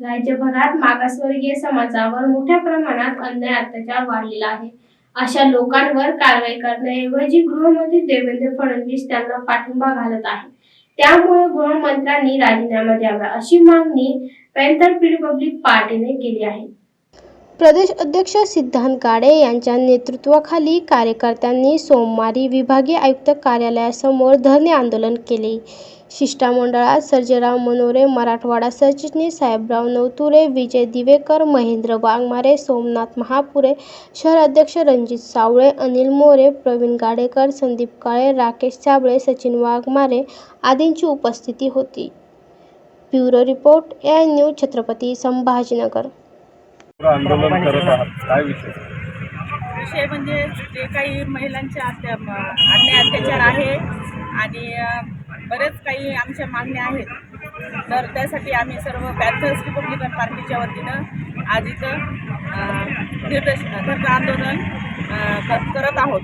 राज्यभरात मागासवर्गीय समाजावर मोठ्या प्रमाणात अन्याय अत्याचार वाढलेला आहे. अशा लोकांवर कारवाई करण्याऐवजी गृहमंत्री देवेंद्र फडणवीस त्यांना पाठिंबा घालत आहे. त्यामुळे गृहमंत्र्यांनी राजीनामा द्यावा अशी मागणी पॅन्थर रिपब्लिक पार्टीने केली आहे. प्रदेश अध्यक्ष सिद्धांत गाडे यांच्या नेतृत्वाखाली कार्यकर्त्यांनी सोमवारी विभागीय आयुक्त कार्यालयासमोर धरणे आंदोलन केले. शिष्टमंडळात सर्जेराव मनोरे मराठवाडा सरचिटणीस साहेबराव नवतुरे विजय दिवेकर महेंद्र वाघमारे सोमनाथ महापुरे शहर अध्यक्ष रणजित सावळे अनिल मोरे प्रवीण गाडेकर संदीप काळे राकेश साबळे सचिन वाघमारे आदींची उपस्थिती होती. Bureau report A news Chhatrapati Sambhajinagar. आंदोलन करत आहात. काय विषय? विषय म्हणजे जे काही महिलांचे अत्या म- अन्याय अत्याचार आहे आणि बरेच काही आमच्या मागण्या आहेत. तर त्यासाठी आम्ही सर्व पॅथर्स रिपब्लिकन पार्टीच्या वतीनं आज इथं निर्देश धरणं आंदोलन करत आहोत.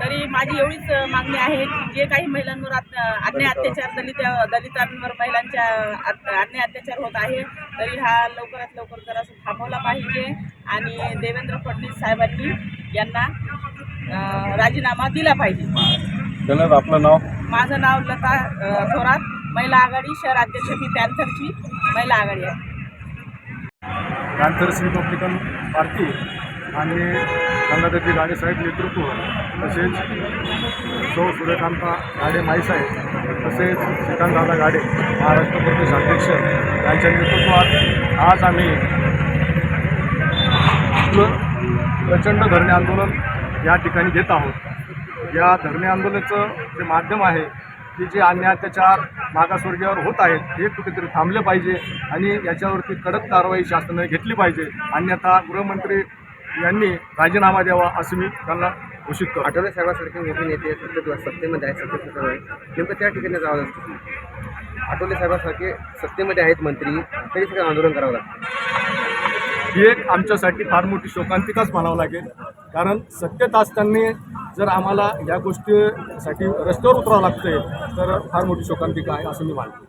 तरी माझी एवढीच मागणी आहे की जे काही महिलांवर अन्याय अत्याचार दलित दलितांवर महिलांच्या अन्याय अत्याचार होत आहे तरी हा लवकरात लवकर जरासं थांबवला पाहिजे. आणि देवेंद्र फडणवीस साहेबांनी यांना राजीनामा दिला पाहिजे. आपलं नाव? माझं नाव लता थोरात. महिला आघाडी शहर अध्यक्ष मी पॅन्थरची महिला आघाडी आहे. पॅन्थर्स रिपब्लिकन पार्टी आणि गंगाधरजी गाडेसाहेब नेतृत्व तसेच सौ सूर्यकांता गाडे माईसाहेब तसेच श्रीकांतदादा गाडे महाराष्ट्र प्रदेश अध्यक्ष यांच्या नेतृत्वात आज आम्ही आपलं प्रचंड धरणे आंदोलन या ठिकाणी घेत आहोत. या धरणे आंदोलनाचं जे माध्यम आहे की जे अन्य अत्याचार मागासवर्गीयावर होत आहेत हे कुठेतरी थांबले पाहिजे आणि याच्यावरती कडक कारवाई शासनाने घेतली पाहिजे. अन्यथा गृहमंत्री यांनी राजीनामा द्यावा असं मी त्यांना घोषित करतो. आठवले साहेबांसारखे मोठे नेते तुला सत्तेमध्ये आहेत सत्य सत्ता नेमकं त्या ठिकाणी जावं लागतं. आठवले साहेबांसारखे सत्तेमध्ये आहेत मंत्री तरी सगळं आंदोलन करावं लागतं. ही एक आमच्यासाठी फार मोठी शोकांतिकाच म्हणावं लागेल. कारण सत्तेत असताना जर आम्हाला या गोष्टीसाठी रस्त्यावर उतरावं लागतंय तर फार मोठी शोकांतिका आहे असं मी मानतो.